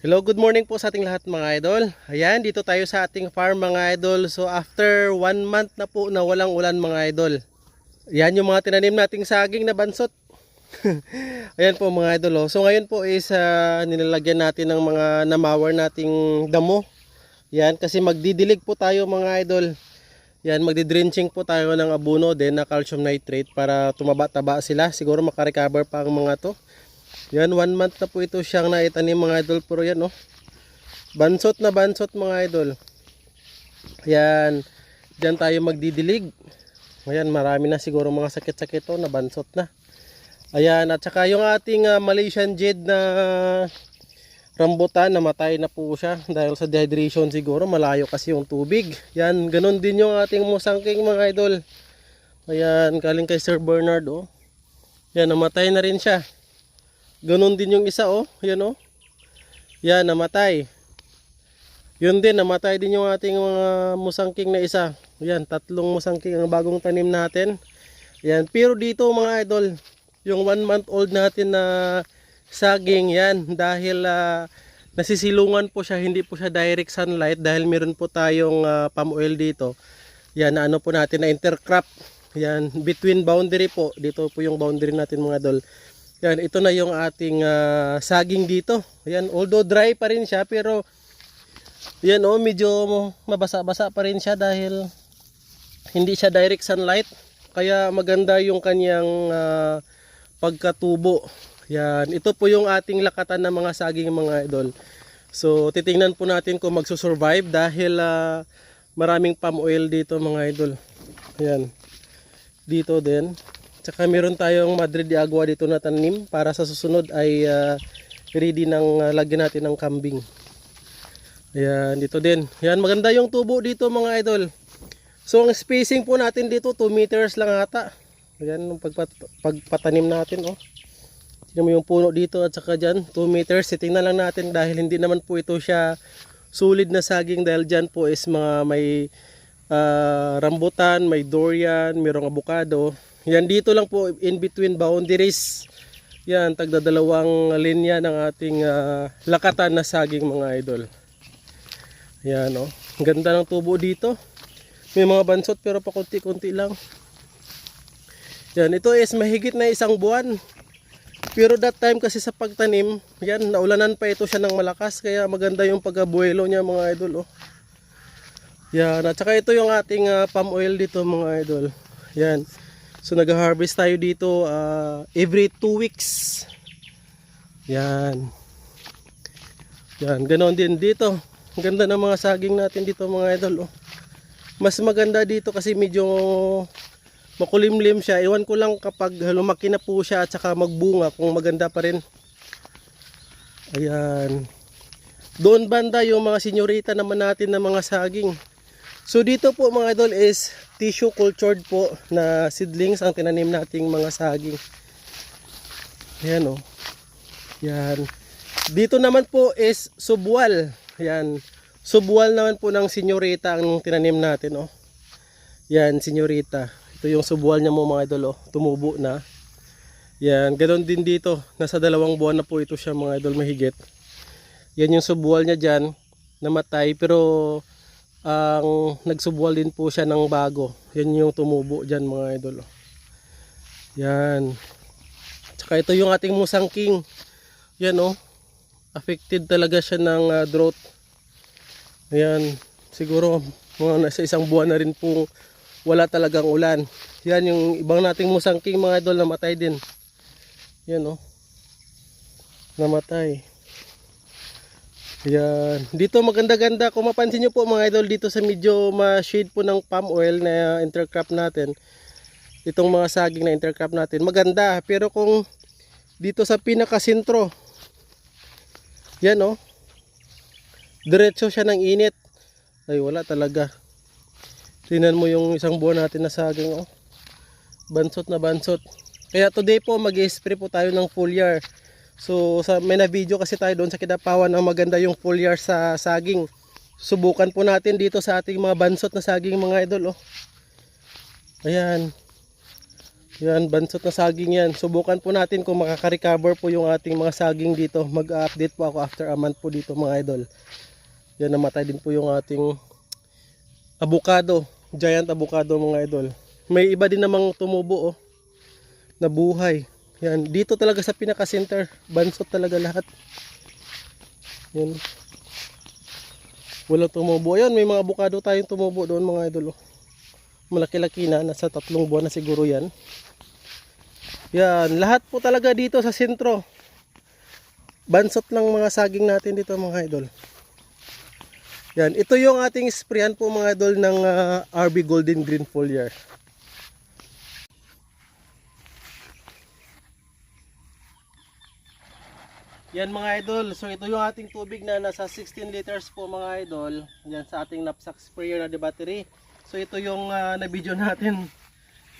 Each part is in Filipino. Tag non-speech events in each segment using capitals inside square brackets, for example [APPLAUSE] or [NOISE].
Hello, good morning po sa ating lahat mga idol. Ayan, dito tayo sa ating farm mga idol. So after one month na po na walang ulan mga idol. Yan yung mga tinanim nating saging na bansot. [LAUGHS] Ayan po mga idol. Oh. So ngayon po is ah, nilalagyan natin ng mga namawer nating damo. Yan, kasi magdidilig po tayo mga idol. Yan, magdi-drenching po tayo ng abono din na calcium nitrate para tumaba-taba sila. Siguro makarecover pa ang mga to. Yan, one month na po ito siyang naitanim mga idol. Pero yan, oh. Bansot na bansot mga idol. Yan. Diyan tayo magdidilig. Ayan, marami na siguro mga sakit-sakit to na bansot na. Ayan, at saka yung ating ah, Malaysian Jade na rambutan, namatay na po siya dahil sa dehydration siguro. Malayo kasi yung tubig. Yan, ganun din yung ating musangking mga idol. Ayan, galing kay Sir Bernard, oh. Yan, namatay na rin siya. Ganon din yung isa oh. Yan oh. Yan, namatay. Yun din, namatay din yung ating mga musangking na isa. Yan, tatlong musangking ang bagong tanim natin. Yan, pero dito mga idol, yung one month old natin na saging yan dahil ah, nasisilungan po siya, hindi po siya direct sunlight dahil meron po tayong ah, palm oil dito. Yan, na ano po natin na intercrop. Yan, between boundary po. Dito po yung boundary natin mga idol. Yan, ito na yung ating ah, saging dito. Yan, although dry pa rin siya pero yan oh, medyo mabasa-basa pa rin siya dahil hindi siya direct sunlight. Kaya maganda yung kanyang ah, pagkatubo. Yan, ito po yung ating lakatan ng mga saging mga idol. So, titingnan po natin kung magsusurvive dahil ah, maraming palm oil dito mga idol. Yan. Dito din. Tsaka meron tayong Madrid de Agua dito na tanim para sa susunod ay ah, ready nang ah, lagyan natin ng kambing. Ayan, dito din. Yan, maganda yung tubo dito mga idol. So, ang spacing po natin dito 2 meters lang ata. Ayan, yung pagpat pagpatanim natin, oh. Tingnan mo yung puno dito at saka dyan, 2 meters. Titingnan lang natin dahil hindi naman po ito siya solid na saging dahil dyan po is mga may ah, rambutan, may durian, mayroong avocado. Yan dito lang po in between boundaries. Yan, tagdadalawang linya ng ating ah, lakatan na saging mga idol. Yan oh. Ang ganda ng tubo dito. May mga bansot pero pa konti-konti lang. Yan, ito is mahigit na isang buwan. Pero that time kasi sa pagtanim, yan, naulanan pa ito siya ng malakas. Kaya maganda yung pagkabuelo niya mga idol. Oh. Yan, at saka ito yung ating ah, palm oil dito mga idol. Yan. So nag-harvest tayo dito ah, every 2 weeks. Yan. Yan, ganoon din dito. Ang ganda ng mga saging natin dito mga idol. Oh. Mas maganda dito kasi medyo makulimlim siya. Iwan ko lang kapag lumaki na po siya at saka magbunga kung maganda pa rin. Ayan. Doon banda yung mga senyorita naman natin na mga saging. So dito po mga idol is tissue cultured po na seedlings ang tinanim nating mga saging. Ayan o. Oh. Yan. Dito naman po is subwal. Yan. Subwal naman po ng senyorita ang tinanim natin oh. Yan, senyorita. Ito yung subwal niya mo mga idol oh. Tumubo na. Yan, ganoon din dito. Nasa dalawang buwan na po ito siya mga idol mahigit. Yan yung subwal niya dyan. Namatay pero ang nagsubwal din po siya ng bago. Yan yung tumubo dyan mga idol oh. Yan. Tsaka ito yung ating musangking. Yan oh. Affected talaga siya ng ah, drought. Ayan, siguro mga nasa isang buwan na rin pong wala talagang ulan. Yan yung ibang nating musangking mga idol namatay din. Yan oh. Namatay. Yan. Dito maganda-ganda. Kung mapansin nyo po mga idol dito sa medyo ma-shade po ng palm oil na intercrop natin. Itong mga saging na intercrop natin. Maganda. Pero kung dito sa pinakasentro. Yan oh. Diretso siya ng init. Ay wala talaga. Tingnan mo yung isang buwan natin na saging oh. Bansot na bansot. Kaya today po mag-spray po tayo ng foliar. So sa may na video kasi tayo doon sa Kidapawan ang maganda yung foliar sa saging. Subukan po natin dito sa ating mga bansot na saging mga idol oh. Ayan. Yan, bansot na saging yan. Subukan po natin kung makaka-recover po yung ating mga saging dito. Mag-update po ako after a month po dito mga idol. Yan, namatay din po yung ating avocado. Giant avocado mga idol. May iba din namang tumubo oh. Na buhay. Yan, dito talaga sa pinaka-center. Bansot talaga lahat. Yan. Walang tumubo. Yan, may mga avocado tayong tumubo doon mga idol oh. Malaki-laki na. Nasa tatlong buwan na siguro yan. Yan, lahat po talaga dito sa sentro. Bansot lang mga saging natin dito mga idol. Yan, ito yung ating sprayan po mga idol ng ah, RB Golden Green Foliar. Yan mga idol, so ito yung ating tubig na nasa 16 liters po mga idol. Yan sa ating knapsack sprayer na de battery. So ito yung ah, na-video natin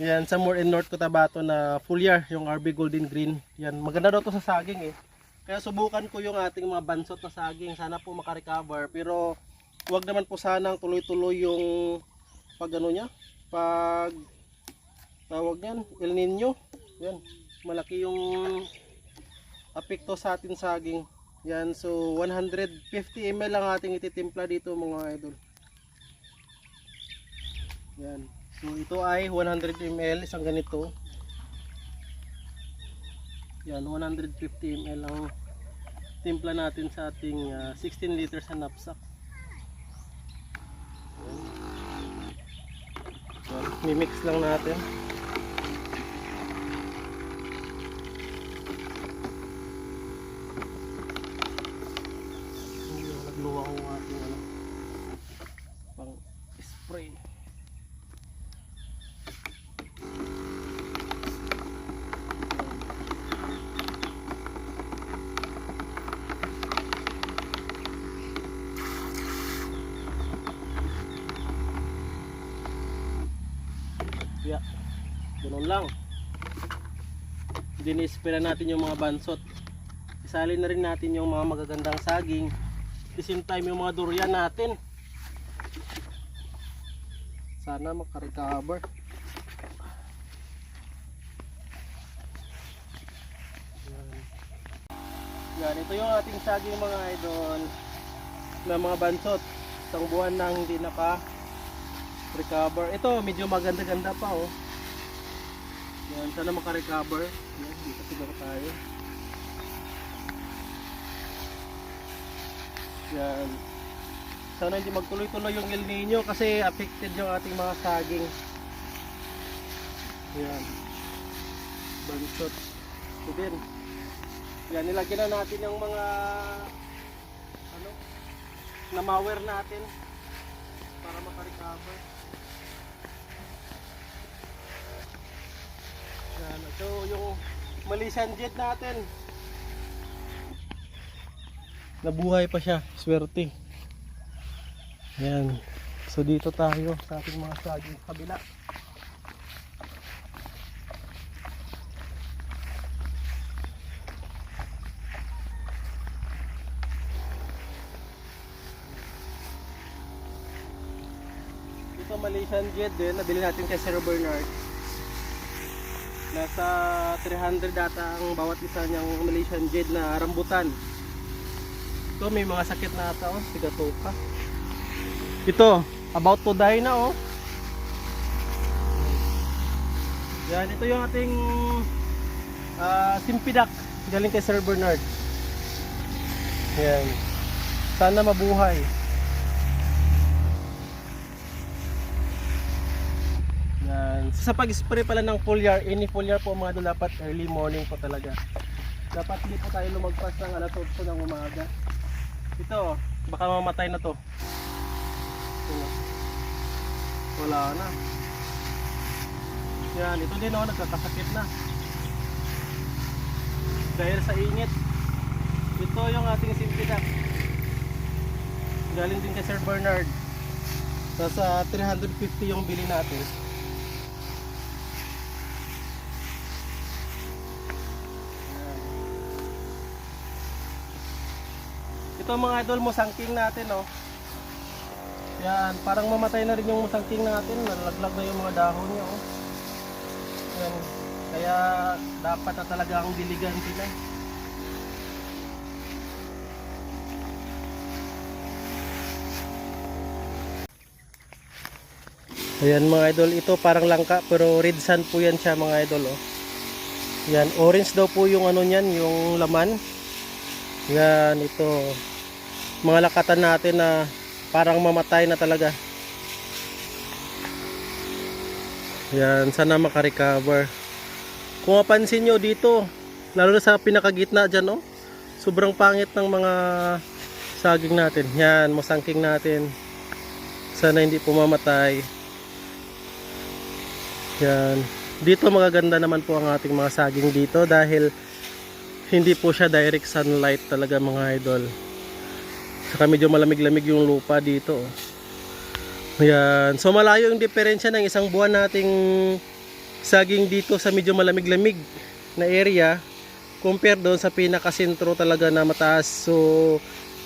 yan, sa More in North Cotabato na foliar, yung RB Golden Green. Yan, maganda daw to sa saging eh. Kaya subukan ko yung ating mga bansot na saging. Sana po makarecover. Pero wag naman po sanang tuloy-tuloy yung pag ano niya, pag tawag niyan, El Nino. Yan, malaki yung apekto sa ating saging. Yan, so 150 ml lang ating ititimpla dito mga idol. Yan. So ito ay 100 ml isang ganito. Yan 150 ml ang timpla natin sa ating ah, 16 liters na knapsack. Yan. Mimix lang natin. Yung nagluwa ko ang ating ano, pang spray. Yeah. Ganun lang. Dinispera natin yung mga bansot. Isali na rin natin yung mga magagandang saging. The same time yung mga durian natin. Sana makarecover. Yan. Yan, ito yung ating saging mga idol na mga bansot. Isang buwan nang hindi naka recover. Ito, medyo maganda-ganda pa oh. Yan, sana maka-recover. Yan, dito siguro tayo. Yan. Sana hindi magtuloy-tuloy yung El Nino kasi affected yung ating mga saging. Yan. Bansot. Ito din. Yan, nilagyan na natin yung mga ano, na mower natin para maka-recover. Yan, ito yung Malaysian jet natin. Nabuhay pa siya, swerte. Yan. So dito tayo sa ating mga saging kabila. Ito Malaysian jet din, nabili natin kay Sir Bernard. Nasa 300 data ang bawat isa niyang Malaysian jet na rambutan. Ito may mga sakit na ata oh, sigatoka. Ito, about to die na oh. Yan, ito yung ating ah, simpidak galing kay Sir Bernard. Yan. Sana mabuhay. Yan. Sa pag-spray pala ng foliar, any foliar po mga idol, dapat early morning po talaga. Dapat hindi po tayo lumagpas ng alas 8 ng umaga. Ito, baka mamatay na to. Wala na. Yan, ito din oh, nagkakasakit na. Dahil sa init. Ito yung ating simpidak. Galing din kay Sir Bernard. Nasa 350 yung bili natin. Ito mga idol, musangking natin oh. Yan, parang mamatay na rin yung musangking natin. Nalaglag na yung mga dahon niya oh. Yan. Kaya dapat na talaga ang diligan sila. Ayan mga idol, ito parang langka pero red sand po yan siya mga idol oh. Yan, orange daw po yung ano niyan, yung laman. Yan, ito. Mga lakatan natin na parang mamatay na talaga. Yan, sana makarecover. Kung mapansin nyo dito, lalo na sa pinakagitna dyan, oh, sobrang pangit ng mga saging natin. Yan, musangking natin. Sana hindi pumamatay. Yan. Dito magaganda naman po ang ating mga saging dito dahil hindi po siya direct sunlight talaga mga idol. Saka medyo malamig-lamig yung lupa dito. oh. Yan. So malayo yung diferensya ng isang buwan nating saging dito sa medyo malamig-lamig na area compare doon sa pinakasentro talaga na mataas. So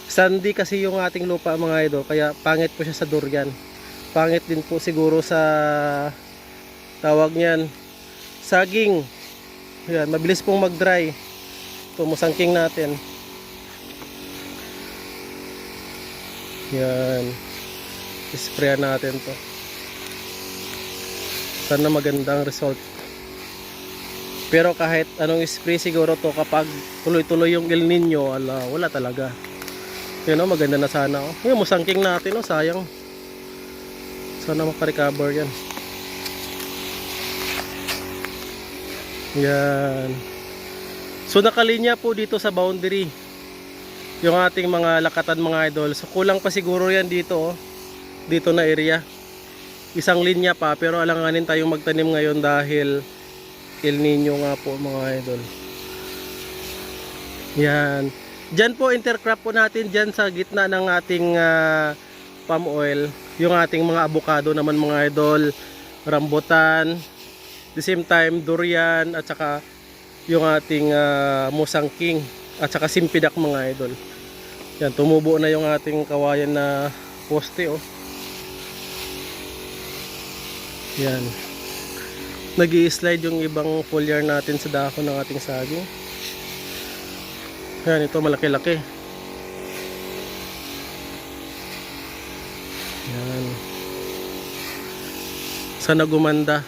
sandy kasi yung ating lupa mga idol kaya pangit po siya sa durian. Pangit din po siguro sa tawag niyan saging. Yan, mabilis pong mag-dry. Ito, musangking natin. Yan. Isprayan natin to. Sana magandang result. Pero kahit anong spray siguro to kapag tuloy-tuloy yung El Nino, ala, wala talaga. Yun o, maganda na sana. Oh. Yung musangking natin, oh, sayang. Sana makarecover yan. Yan. So nakalinya po dito sa boundary yung ating mga lakatan mga idol. So kulang pa siguro yan dito oh. Dito na area. Isang linya pa pero alanganin tayong magtanim ngayon dahil El Nino nga po mga idol. Yan. Diyan po intercrop po natin diyan sa gitna ng ating ah, palm oil. Yung ating mga avocado naman mga idol. Rambutan, the same time durian at saka yung ating uh, musang king at saka simpidak mga idol yan tumubo na yung ating kawayan na poste oh. Yan. Nag slide yung ibang foliar natin sa dahon ng ating saging. Yan ito malaki laki yan. Sana gumanda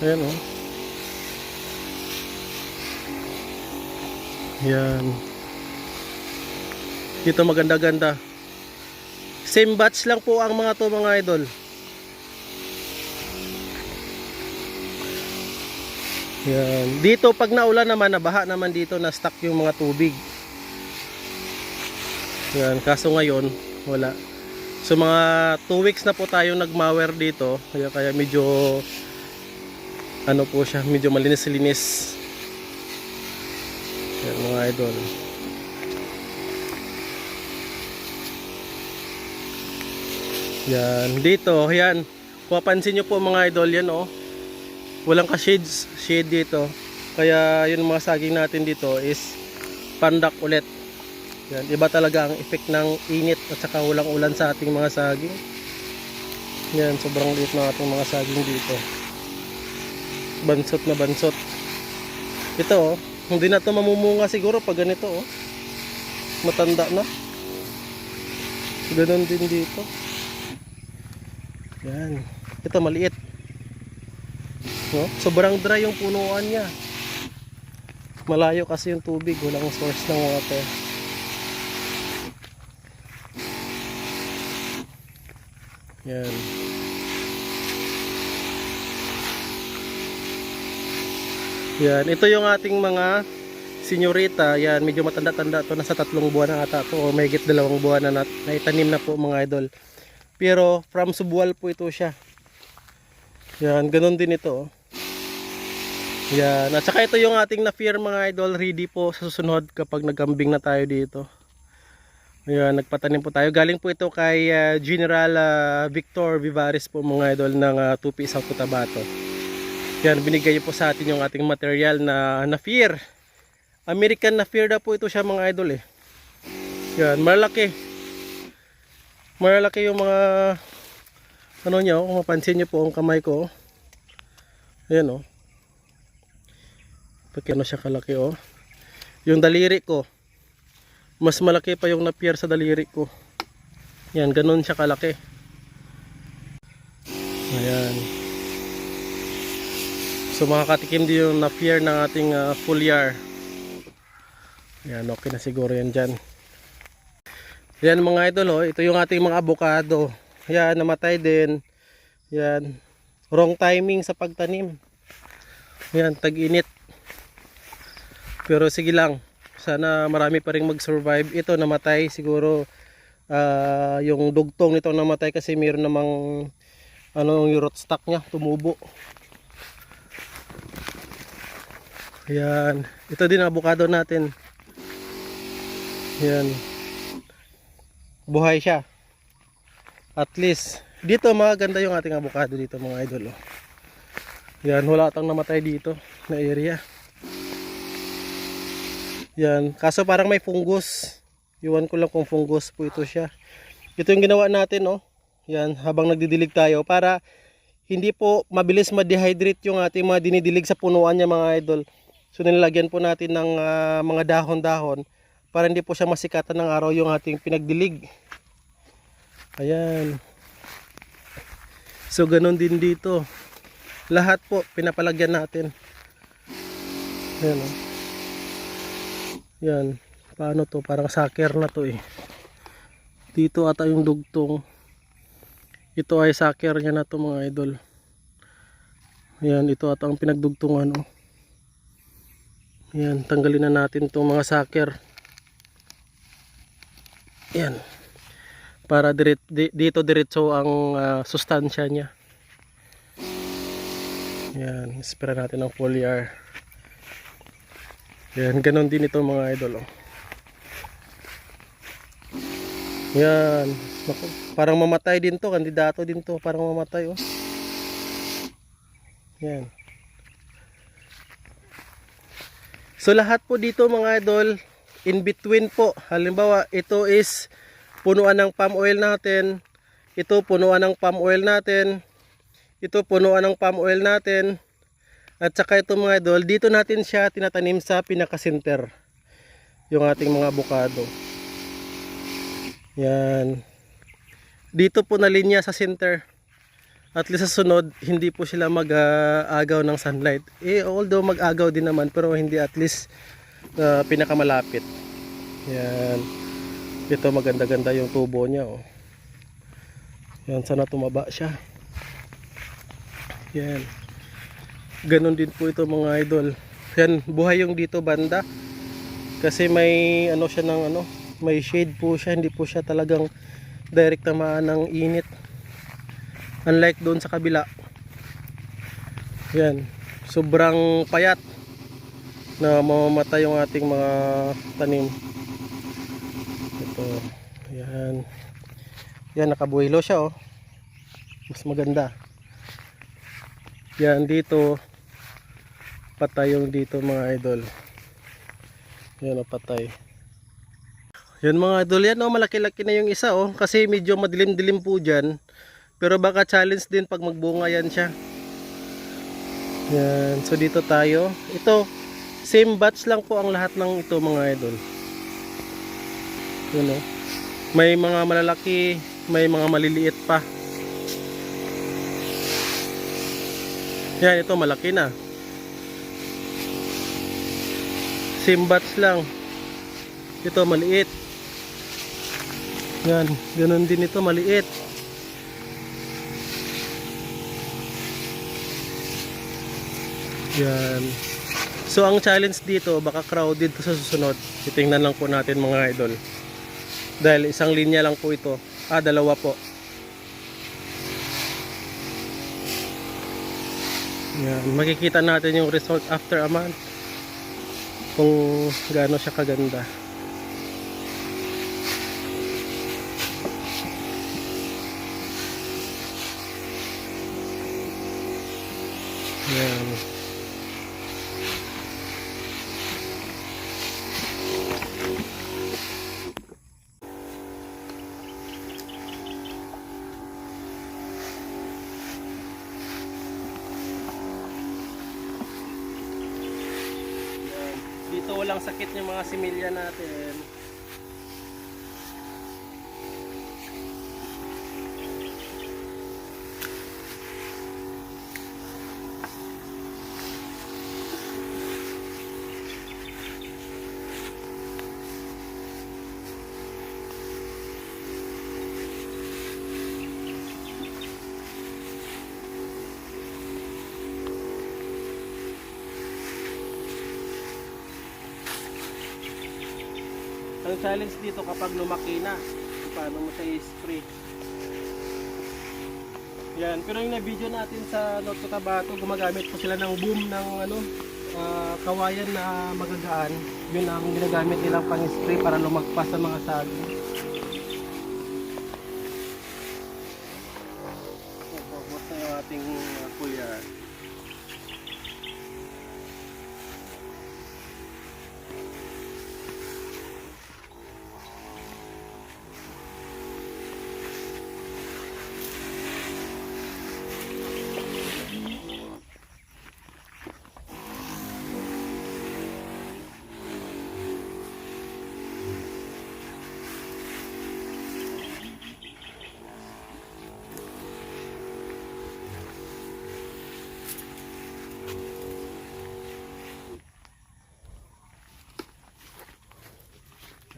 Ayan oh. Yan. Dito maganda-ganda. Same batch lang po ang mga to mga idol. Yan. Dito pag naulan naman, nabaha naman dito na stuck yung mga tubig. Yan. Kaso ngayon, wala. So mga 2 weeks na po tayo nagmower dito. Kaya, kaya medyo ano po siya, medyo malinis-linis. Mga idol. Yan, dito, yan. Kung mapansin nyo po mga idol, yan oh. Walang ka-shades, shade dito. Kaya yun mga saging natin dito is pandak ulit. Yan, iba talaga ang effect ng init at saka walang ulan sa ating mga saging. Yan, sobrang liit ng ating mga saging dito bansot na bansot ito oh hindi na to mamumunga siguro pag ganito oh matanda na ganun din dito yan ito maliit no? sobrang dry yung punuan niya malayo kasi yung tubig walang source ng water yan Yan, ito yung ating mga senyorita. Yan, medyo matanda-tanda to. Nasa tatlong buwan na ata to. O may dalawang buwan na, nat naitanim na po mga idol. Pero from Subual po ito siya. Yan, ganun din ito. oh. Yan, at saka ito yung ating na-fear mga idol. Ready po sa susunod kapag nagkambing na tayo dito. Yan, nagpatanim po tayo. Galing po ito kay ah, General ah, Victor Vivares po mga idol ng uh, Tupi South Cotabato. Yan, binigay po sa atin yung ating material na na fear. American na fear na po ito siya mga idol eh. Yan, malaki. Malaki yung mga ano niya, oh, kung mapansin niyo po ang kamay ko. Ayan oh. Pagkano ano siya kalaki oh. Yung daliri ko, mas malaki pa yung napier sa daliri ko. Yan, ganun siya kalaki. Ayan. So makakatikim din yung napier ng ating uh, foliar. Yan, okay na siguro yan dyan. Yan mga idol, oh. ito yung ating mga avocado. Yan, namatay din. Yan, wrong timing sa pagtanim. Yan, tag-init. Pero sige lang, sana marami pa rin mag-survive. Ito namatay siguro ah, yung dugtong nito namatay kasi mayroon namang ano yung root stock niya, tumubo. Yan, ito din avocado natin. Yan. Buhay siya. At least, dito maganda yung ating avocado dito mga idol. Oh. Yan, wala tang namatay dito na area. Yan, kaso parang may fungus. Iwan ko lang kung fungus po ito siya. Ito yung ginawa natin, oh. Yan, habang nagdidilig tayo para hindi po mabilis ma-dehydrate yung ating mga dinidilig sa punuan niya mga idol. So nilagyan po natin ng ah, mga dahon-dahon para hindi po siya masikatan ng araw yung ating pinagdilig. Ayan. So ganun din dito. Lahat po pinapalagyan natin. Ayan oh. Yan. Paano to? Parang saker na to eh. Dito ata yung dugtong. Ito ay saker niya na to mga idol. Yan. Ito ata ang pinagdugtungan oh. Yan. Tanggalin na natin itong mga saker. Yan. Para diret, di- dito diretso ang ah, sustansya niya. Yan. Spray natin ng foliar. Yan, ganon din ito mga idol. Oh. Yan. Parang mamatay din to, kandidato din to, parang mamatay oh. Yan. So lahat po dito mga idol, in between po. Halimbawa, ito is punuan ng palm oil natin. Ito punuan ng palm oil natin. Ito punuan ng palm oil natin. At saka ito mga idol, dito natin siya tinatanim sa pinaka-center. Yung ating mga avocado. Yan. Dito po na linya sa center. At least sa sunod, hindi po sila mag-agaw ng sunlight. Eh, although mag-agaw din naman, pero hindi at least uh, pinakamalapit. Yan. Ito maganda-ganda yung tubo niya. Oh. Yan, sana tumaba siya. Yan. Ganon din po ito mga idol. Yan, buhay yung dito banda. Kasi may ano siya ng ano, may shade po siya, hindi po siya talagang direct tamaan ng init. Unlike doon sa kabila. Yan, sobrang payat na mamamatay yung ating mga tanim. Ito, yan. Yan, nakabuhilo siya oh. Mas maganda. Yan dito, patay yung dito mga idol. Yan o, patay. Yan mga idol, yan o, malaki-laki na yung isa oh. Kasi medyo madilim-dilim po dyan. Pero baka challenge din pag magbunga yan siya. Yan, so dito tayo. Ito, same batch lang po ang lahat ng ito mga idol. Yan o. May mga malalaki, may mga maliliit pa. Yan, ito malaki na. Same batch lang. Ito maliit. Yan, ganun din ito maliit. Yan. So ang challenge dito, baka crowded to sa susunod. Titingnan lang po natin mga idol. Dahil isang linya lang po ito. Ah, dalawa po. Yan, makikita natin yung result after a month. Kung gaano siya kaganda. Yan. walang sakit yung mga similya natin. Ang challenge dito kapag lumaki na, paano mo siya i-spray. Yan, pero yung na-video natin sa North Cotabato, gumagamit po sila ng boom ng ano, ah, kawayan na magagaan. Yun ang ginagamit nilang pang-spray para lumagpas sa mga saging. Tapos na yung ating uh, kuya.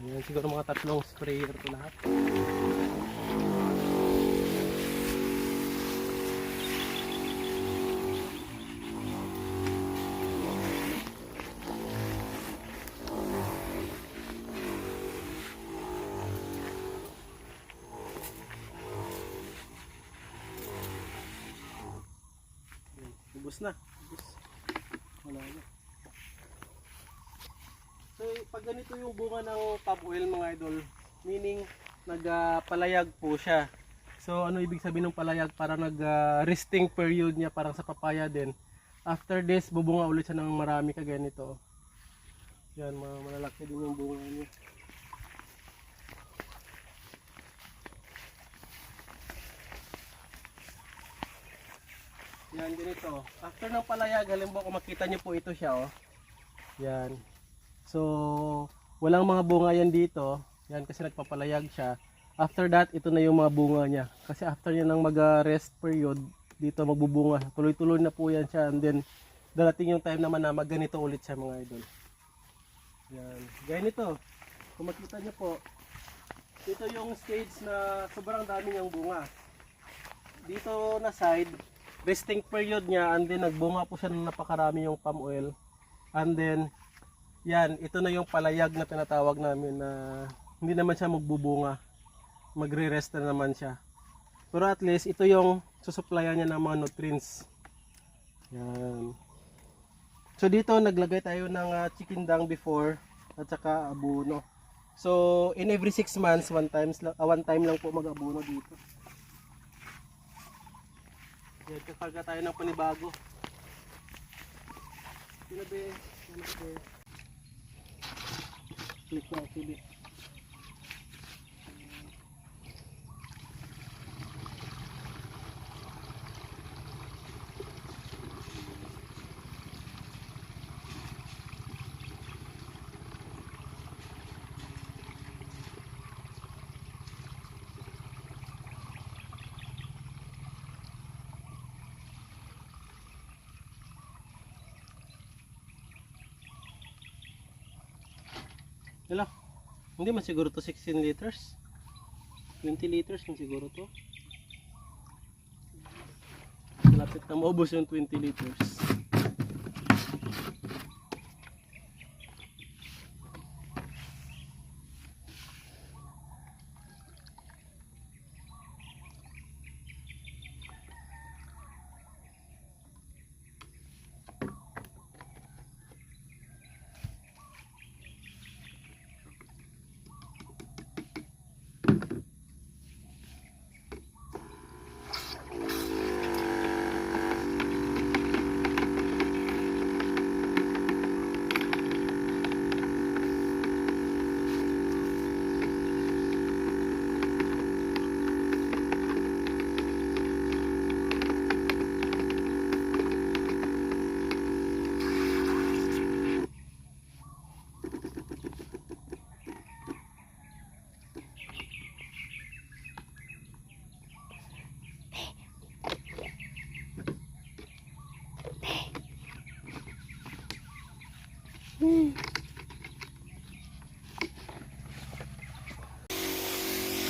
Ayan, siguro mga tatlong sprayer to lahat. Ubus na. Ubus. Wala na. So, pag ganito yung bunga ng idol, meaning nagpalayag po siya. So, ano ibig sabihin ng palayag? Para nag-resting period niya, parang sa papaya din. After this, bubunga ulit siya ng marami kagaya nito. Yan, malalaki din yung bunga niya. Yan, ganito. After ng palayag, halimbawa kung makita niyo po ito siya, oh. Yan. So, walang mga bunga yan dito. Yan kasi nagpapalayag siya. After that, ito na yung mga bunga niya. Kasi after niya ng mag-rest period, dito magbubunga. Tuloy-tuloy na po yan siya. And then, darating yung time naman na magganito ulit siya mga idol. Yan. Gaya nito. Kung makita niyo po, ito yung stage na sobrang dami niyang bunga. Dito na side, resting period niya and then nagbunga po siya ng napakarami yung palm oil. And then, yan, ito na yung palayag na tinatawag namin na hindi naman siya magbubunga. Magre-rest na naman siya. Pero at least, ito yung susuplayan niya ng mga nutrients. Yan. So dito, naglagay tayo ng ah, chicken dung before at saka abono. So, in every 6 months, one, times, lang- ah, one time lang po mag-abono dito. Yan, kakarga tayo ng panibago. Sinabi, sinabi. Click na activate. Wala. Hindi man siguro to 16 liters. 20 liters man siguro to. Malapit na maubos yung 20 liters.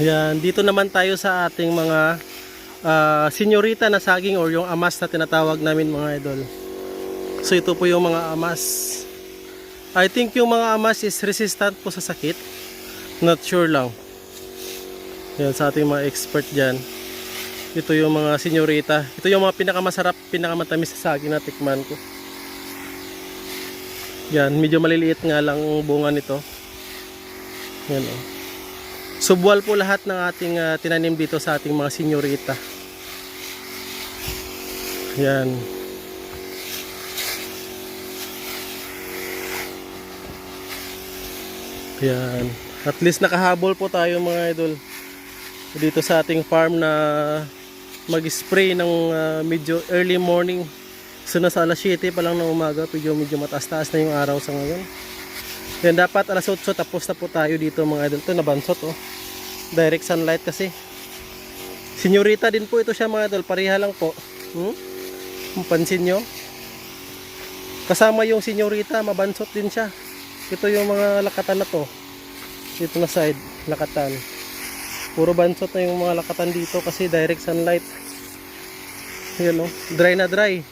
Ayan, dito naman tayo sa ating mga ah, senyorita na saging or yung amas na tinatawag namin mga idol. So ito po yung mga amas. I think yung mga amas is resistant po sa sakit. Not sure lang. Yan sa ating mga expert dyan. Ito yung mga senyorita. Ito yung mga pinakamasarap, pinakamatamis sa saging na tikman ko. Yan, medyo maliliit nga lang ang bunga nito. Yan oh. Subwal po lahat ng ating ah, tinanim dito sa ating mga senyorita. Yan. Yan. At least nakahabol po tayo mga idol. Dito sa ating farm na mag-spray ng ah, medyo early morning. So nasa alas 7 pa lang ng umaga, medyo medyo mataas-taas na yung araw sa ngayon. Yan dapat alas 8 tapos na po tayo dito mga idol. Ito nabansot oh. Direct sunlight kasi. Senyorita din po ito siya mga idol, pareha lang po. Hmm? Pansin nyo. Kasama yung senyorita, mabansot din siya. Ito yung mga lakatan na to. Dito na side, lakatan. Puro bansot na yung mga lakatan dito kasi direct sunlight. Yan o, dry na dry.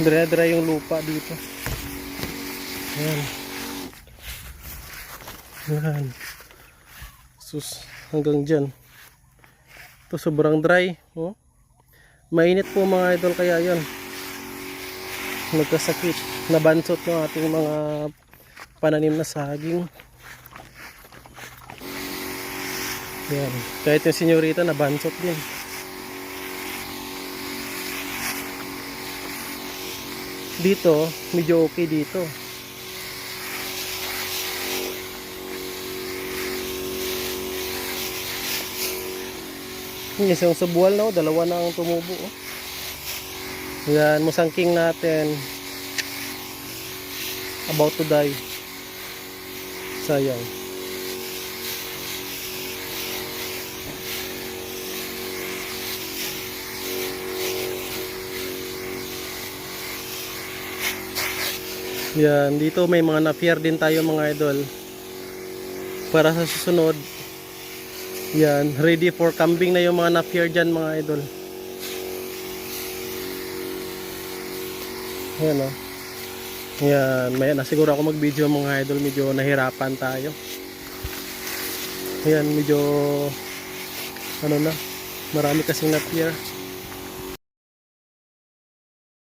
Dry na dry yung lupa dito. Yan. Yan. Sus, hanggang dyan. Ito sobrang dry. Oh. Mainit po mga idol kaya yon Nagkasakit. Nabansot yung ating mga pananim na saging. Yan. Kahit yung senyorita nabansot din. Dito, medyo okay dito. Isang sabual na, oh, dalawa na ang tumubo. Oh. Yan, musangking natin. About to die. Sayang. Yan, dito may mga na-fear din tayo mga idol. Para sa susunod, yan, ready for kambing na yung mga na-fear dyan mga idol. Yan o. Yan, may na siguro ako mag-video mga idol, medyo nahirapan tayo. Yan, medyo ano na, marami kasing na-fear.